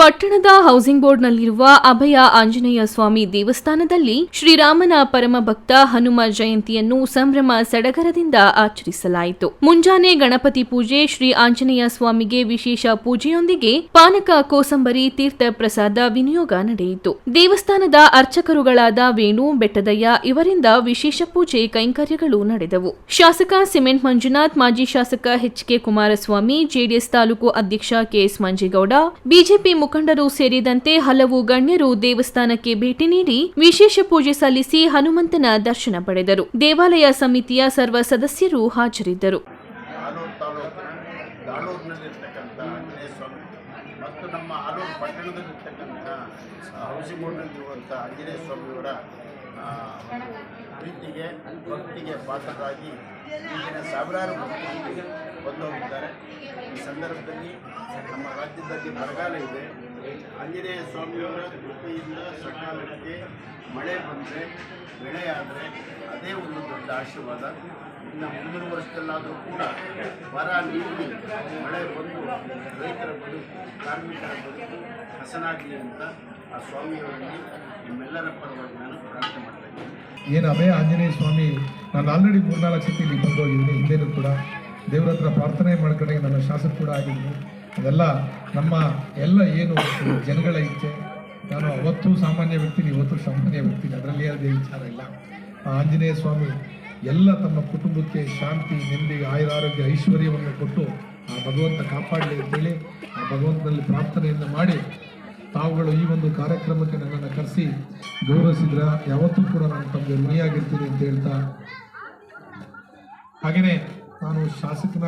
ಪಟ್ಟಣದ ಹೌಸಿಂಗ್ ಬೋರ್ಡ್ನಲ್ಲಿರುವ ಅಭಯ ಆಂಜನೇಯ ಸ್ವಾಮಿ ದೇವಸ್ಥಾನದಲ್ಲಿ ಶ್ರೀರಾಮನ ಪರಮ ಭಕ್ತ ಹನುಮ ಜಯಂತಿಯನ್ನು ಸಂಭ್ರಮ ಸಡಗರದಿಂದ ಆಚರಿಸಲಾಯಿತು. ಮುಂಜಾನೆ ಗಣಪತಿ ಪೂಜೆ ಶ್ರೀ ಆಂಜನೇಯ ಸ್ವಾಮಿಗೆ ವಿಶೇಷ ಪೂಜೆಯೊಂದಿಗೆ ಪಾನಕ, ಕೋಸಂಬರಿ, ತೀರ್ಥ ಪ್ರಸಾದ, ವಿನಿಯೋಗ ನಡೆಯಿತು. ದೇವಸ್ಥಾನದ ಅರ್ಚಕರುಗಳಾದ ವೇಣು, ಬೆಟ್ಟದಯ್ಯ ಇವರಿಂದ ವಿಶೇಷ ಪೂಜೆ ಕೈಂಕರ್ಯಗಳು ನಡೆದವು. ಶಾಸಕ ಸಿಮೆಂಟ್ ಮಂಜುನಾಥ್, ಮಾಜಿ ಶಾಸಕ H K Kumaraswamy, JDS taluk ಅಧ್ಯಕ್ಷ ಕೆಎಸ್ ಮಂಜೇಗೌಡ, ಬಿಜೆಪಿ ಮುಖಂಡರು ಸೇರಿದಂತೆ ಹಲವು ಗಣ್ಯರು ದೇವಸ್ಥಾನಕ್ಕೆ ಭೇಟಿ ನೀಡಿ ವಿಶೇಷ ಪೂಜೆ ಸಲ್ಲಿಸಿ ಹನುಮಂತನ ದರ್ಶನ ಪಡೆದರು. ದೇವಾಲಯ ಸಮಿತಿಯ ಸರ್ವ ಸದಸ್ಯರು ಹಾಜರಿದ್ದರು. ಮತ್ತು ನಮ್ಮ ಆಲೂರು ಪಟ್ಟಣದಲ್ಲಿರ್ತಕ್ಕಂಥ ಹೌಸಿಂಗ್ ಬೋರ್ಡ್ನಲ್ಲಿರುವಂಥ ಆಂಜನೇಯ ಸ್ವಾಮಿಯವರ ಪ್ರೀತಿಗೆ, ಭಕ್ತಿಗೆ ಪಾತ್ರರಾಗಿ ಈಗಿನ ಸಾವಿರಾರು ಭಕ್ತರು ಬಂದು ಹೋಗಿದ್ದಾರೆ ಈ ಸಂದರ್ಭದಲ್ಲಿ ನಮ್ಮ ರಾಜ್ಯದಲ್ಲಿ ಬರಗಾಲ ಇದೆ. ಆಂಜನೇಯ ಸ್ವಾಮಿಯವರ ಕೃಪೆಯಿಂದ ಸಕಾಲಕ್ಕೆ ಮಳೆ ಬಂದರೆ, ಬೆಳೆ ಆದರೆ ಅದೇ ಒಂದು ದೊಡ್ಡ ಆಶೀರ್ವಾದ. ಇನ್ನು ಮುಂದಿನ ವರ್ಷದಲ್ಲಾದರೂ ಕೂಡ ಬರ ನೀಡಿ ಮಳೆ ಬಂದು ರೈತರ ಬದುಕು, ಕಾರ್ಮಿಕರ ಬದುಕು ಹಸನಾಗಲಿ ಅಂತ ಆ ಸ್ವಾಮಿಯವರಲ್ಲಿ ನಿಮ್ಮೆಲ್ಲರ ಪರವಾಗಿ ನಾನು ಪ್ರಾರ್ಥನೆ ಏನು ಅಭಯ ಆಂಜನೇಯ ಸ್ವಾಮಿ, ನಾನು ಆಲ್ರೆಡಿ ಮೂರ್ನಾಲ್ಕು ಸತಿ ಇಲ್ಲಿ ಬಂದು ಹೋಗಿದ್ದೀನಿ ಹಿಂದೇನು ಕೂಡ ದೇವ್ರ ಹತ್ರ ಪ್ರಾರ್ಥನೆ ಮಾಡ್ಕೊಂಡೆ ನನ್ನ ಶಾಸಕ ಕೂಡ ಆಗಿದ್ದೀನಿ. ಅದೆಲ್ಲ ನಮ್ಮ ಎಲ್ಲ ಏನು ಜನಗಳ ಇಚ್ಛೆ, ನಾನು ಅವತ್ತು ಸಾಮಾನ್ಯ ವ್ಯಕ್ತಿ ಇವತ್ತು ಸಾಮಾನ್ಯ ವ್ಯಕ್ತಿ ಅದರಲ್ಲಿ ಯಾವುದೇ ವಿಚಾರ ಇಲ್ಲ. ಆಂಜನೇಯ ಸ್ವಾಮಿ ಎಲ್ಲ ತಮ್ಮ ಕುಟುಂಬಕ್ಕೆ ಶಾಂತಿ, ನೆಮ್ಮದಿ, ಆಯುರಾರೋಗ್ಯ, ಐಶ್ವರ್ಯವನ್ನು ಕೊಟ್ಟು ಆ ಭಗವಂತ ಕಾಪಾಡಲಿ ಅಂತೇಳಿ ಆ ಭಗವಂತನಲ್ಲಿ ಪ್ರಾರ್ಥನೆಯನ್ನು ಮಾಡಿ ತಾವುಗಳು ಈ ಒಂದು ಕಾರ್ಯಕ್ರಮಕ್ಕೆ ನನ್ನನ್ನು ಕರೆಸಿ ಗೌರವಿಸಿದ್ರ ಯಾವತ್ತೂ ಕೂಡ ನಾನು ತಮಗೆ ಋಣಿಯಾಗಿರ್ತೀನಿ ಅಂತ ಹೇಳ್ತಾ ಹಾಗೆಯೇ ನಾನು ಶಾಸಕನ